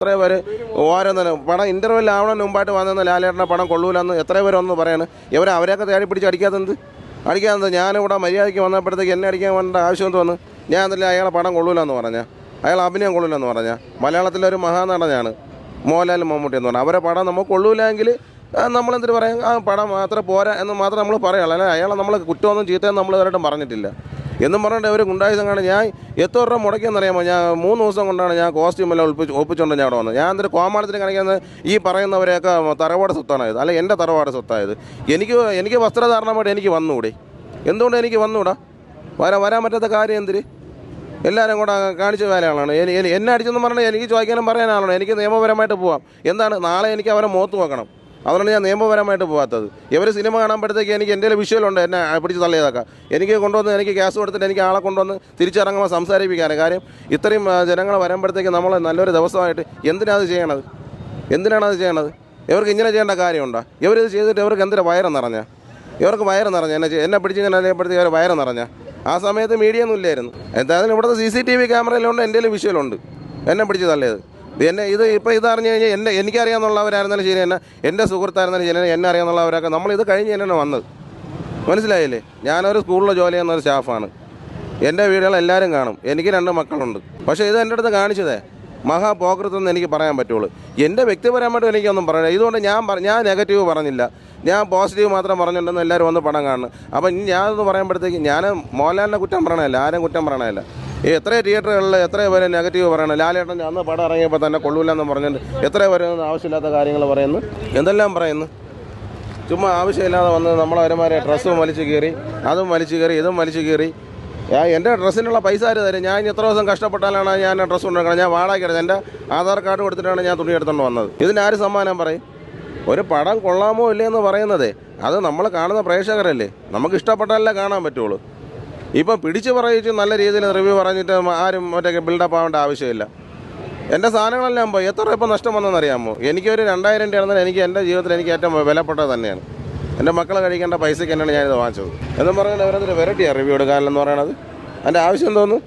എത്ര പേര് ഓരോന്നിനും പണം ഇന്റർവെൽ ആവണം മുമ്പായിട്ട് വന്നിരുന്ന ലാലേട്ടന്റെ പണം കൊള്ളൂലെന്ന് എത്ര പേര് ഒന്ന് പറയാണ്. ഇവർ അവരെയൊക്കെ തേടി പിടിച്ച് അടിക്കാത്തത് അടിക്കാത്തത് ഞാനിവിടെ മര്യാദയ്ക്ക് വന്നപ്പോഴത്തേക്ക് എന്നെ അടിക്കാൻ വേണ്ട ആവശ്യം എന്ത് വന്നു? ഞാൻ എന്നില്ല അയാളെ പണം കൊള്ളൂലെന്ന് പറഞ്ഞ. അയാൾ അഭിനയം കൊള്ളൂലെന്ന് പറഞ്ഞ. മലയാളത്തിലൊരു മഹാനടനാണ് മോഹൻലാൽ മമ്മൂട്ടി എന്ന് പറഞ്ഞാൽ അവരെ പടം നമുക്ക് കൊള്ളൂലെങ്കിൽ നമ്മളെന്തിട്ട് പറയാം? ആ പടം മാത്രം പോരാ എന്ന് മാത്രം നമ്മൾ പറയുള്ളൂ അല്ലെങ്കിൽ അയാളെ നമ്മൾ കുറ്റമൊന്നും ചീത്തയെന്ന് നമ്മൾ ഇതുവരായിട്ടും പറഞ്ഞിട്ടില്ല. എന്നും പറഞ്ഞിട്ട് അവർ ഗുണ്ടായുധം കാണാൻ ഞാൻ എത്ര രൂപ മുടക്കിയെന്നറിയാമോ? ഞാൻ മൂന്ന് ദിവസം കൊണ്ടാണ് ഞാൻ കോസ്റ്റ്യൂം എല്ലാം ഒളിപ്പിച്ച് ഒപ്പിച്ചുകൊണ്ട് ഞാൻ അവിടെ വന്നത്. ഞാൻ എന്നിട്ട് കോമാളത്തിന് കാണിക്കുന്നത് ഈ പറയുന്നവരെയൊക്കെ തറവാട് സ്വത്താണായത്. അല്ല എന്റെ തറവാട് സ്വത്തായത്. എനിക്ക് എനിക്ക് വസ്ത്രധാരണമായിട്ട് എനിക്ക് വന്നുകൂടി? എന്തുകൊണ്ട് എനിക്ക് വന്നുകൂടാ? വരാൻ വരാൻ പറ്റാത്ത കാര്യം എന്തിരി എല്ലാവരും കൂടെ കാണിച്ച വേലയാളാണ്. എനി- എനി- എന്നെ അടിച്ചെന്ന് പറഞ്ഞാൽ എനിക്ക് ചോദിക്കാനും പറയാനാളാണ് എനിക്ക് നിയമപരമായിട്ട് പോവാം. എന്താണ്? നാളെ എനിക്ക് അവരെ മുഖത്ത് നോക്കണം. അതുകൊണ്ട് ഞാൻ നിയമപരമായിട്ട് പോകാത്തത് ഇവർ സിനിമ കാണുമ്പോഴത്തേക്ക് എനിക്ക് എന്റെ വിഷ്വലുണ്ട് എന്നെ പിടിച്ച് തള്ളിയതൊക്കെ. എനിക്ക് കൊണ്ടുവന്ന് എനിക്ക് ഗ്യാസ് കൊടുത്തിട്ട് എനിക്ക് ആളെ കൊണ്ടുവന്ന് തിരിച്ചിറങ്ങുമ്പോൾ സംസാരിപ്പിക്കാൻ കാര്യം ഇത്രയും ജനങ്ങൾ വരുമ്പോഴത്തേക്ക് നമ്മൾ നല്ലൊരു ദിവസമായിട്ട് എന്തിനാണ് അത് ചെയ്യണത്? എന്തിനാണ് അത് ചെയ്യണത്? ഇവർക്ക് ഇങ്ങനെ ചെയ്യേണ്ട കാര്യമുണ്ടോ? ഇവരിത് ചെയ്തിട്ട് ഇവർക്ക് എന്തിനാ വയറ് നിറഞ്ഞ? ഇവർക്ക് വയറ് നിറഞ്ഞ? എന്നെ എന്നെ എന്നെ പിടിച്ചിങ്ങനെ അറിയപ്പെടുത്തി ഇവർ വയറ് നിറഞ്ഞ? ആ സമയത്ത് മീഡിയ ഒന്നും ഇല്ലായിരുന്നു. എന്തായാലും ഇവിടുത്തെ സി സി ടി വി ക്യാമറയിലുണ്ട് എന്റെ വിഷ്വലുണ്ട് എന്നെ പിടിച്ച് തള്ളിയത്. എന്നെ ഇത് ഇപ്പോൾ ഇത് അറിഞ്ഞു കഴിഞ്ഞാൽ എന്നെ എനിക്കറിയാമെന്നുള്ളവരായിരുന്നാലും ശരി എന്നെ എന്റെ സുഹൃത്തായിരുന്നാലും ശരി എന്നെ അറിയാമെന്നുള്ളവരൊക്കെ നമ്മളിത് കഴിഞ്ഞ് തന്നെയാണ് വന്നത്. മനസ്സിലായില്ലേ? ഞാനൊരു സ്കൂളിലെ ജോലി ചെയ്യുന്ന ഒരു സ്റ്റാഫാണ്. എന്റെ വീടുകൾ എല്ലാവരും കാണും. എനിക്ക് രണ്ട് മക്കളുണ്ട്. പക്ഷേ ഇത് എന്റെ അടുത്ത് കാണിച്ചതേ മഹാപോകൃത്തെന്ന് എനിക്ക് പറയാൻ പറ്റുള്ളൂ. എന്റെ വ്യക്തിപരമായിട്ടും എനിക്കൊന്നും പറയാം ഇതുകൊണ്ട് ഞാൻ ഞാൻ നെഗറ്റീവ് പറഞ്ഞില്ല. ഞാൻ പോസിറ്റീവ് മാത്രം പറഞ്ഞിട്ടുണ്ടെന്ന് എല്ലാവരും വന്ന് പണം കാണുന്നു. അപ്പം ഞാനൊന്ന് പറയുമ്പോഴത്തേക്ക് ഞാൻ മോഹൻലാലിനെ കുറ്റം പറയണമല്ല ആരും കുറ്റം പറയണമല്ല എത്ര തിയേറ്ററുകളിൽ എത്ര പേര് നെഗറ്റീവ് പറയണം ലാലേട്ടൻ അന്ന് പടം ഇറങ്ങിയപ്പോൾ തന്നെ കൊള്ളൂലെന്ന് പറഞ്ഞിട്ട് എത്ര പേര് ആവശ്യമില്ലാത്ത കാര്യങ്ങൾ പറയുന്നു. എന്തെല്ലാം പറയുന്നു? ചുമ്മാ ആവശ്യമില്ലാതെ വന്ന് നമ്മളെ ഒരുമാരെ ഡ്രസ്സും വലിച്ചു കയറി അതും വലിച്ചു കയറി ഇതും വലിച്ചു കയറി ഞാൻ എന്റെ ഡ്രസ്സിനുള്ള പൈസ ആര് തരും? ഞാൻ എത്ര ദിവസം കഷ്ടപ്പെട്ടാലാണ് ഞാൻ ഡ്രസ്സ് ഉണ്ടാക്കണം ഞാൻ വാടക എടുത്തത് എന്റെ ആധാർ കാർഡ് കൊടുത്തിട്ടാണ് ഞാൻ തുണി എടുത്തുകൊണ്ട് വന്നത്. ഇതിനാര് സമ്മാനം പറയും? ഒരു പടം കൊള്ളാമോ ഇല്ലയെന്ന് പറയുന്നത്. അത് നമ്മൾ കാണുന്ന പ്രേക്ഷകരല്ലേ. നമുക്ക് ഇഷ്ടപ്പെട്ടാലേ കാണാൻ പറ്റുള്ളൂ. ഇപ്പം പിടിച്ച് പറയിച്ച് നല്ല രീതിയിൽ റിവ്യൂ പറഞ്ഞിട്ട് ആരും മറ്റേ ബിൽഡപ്പ് ആവേണ്ട ആവശ്യമില്ല. എന്റെ സാധനങ്ങളെല്ലാം പോയി. എത്ര ഇപ്പം നഷ്ടം വന്നെന്നറിയാമോ? എനിക്കൊരു രണ്ടായിരം രൂപയാണെന്നാൽ എനിക്ക് എന്റെ ജീവിതത്തിൽ എനിക്ക് ഏറ്റവും വിലപ്പെട്ടത് തന്നെയാണ്. എന്റെ മക്കൾ കഴിക്കേണ്ട പൈസയ്ക്ക് തന്നെയാണ് ഞാനിത് വാങ്ങിച്ചത്. എന്നും പറഞ്ഞാൽ അവരതിന് വെറൈറ്റിയാണ് റിവ്യൂ എടുക്കാനെന്ന് പറയണത്. അതിന്റെ ആവശ്യം തോന്നുന്നു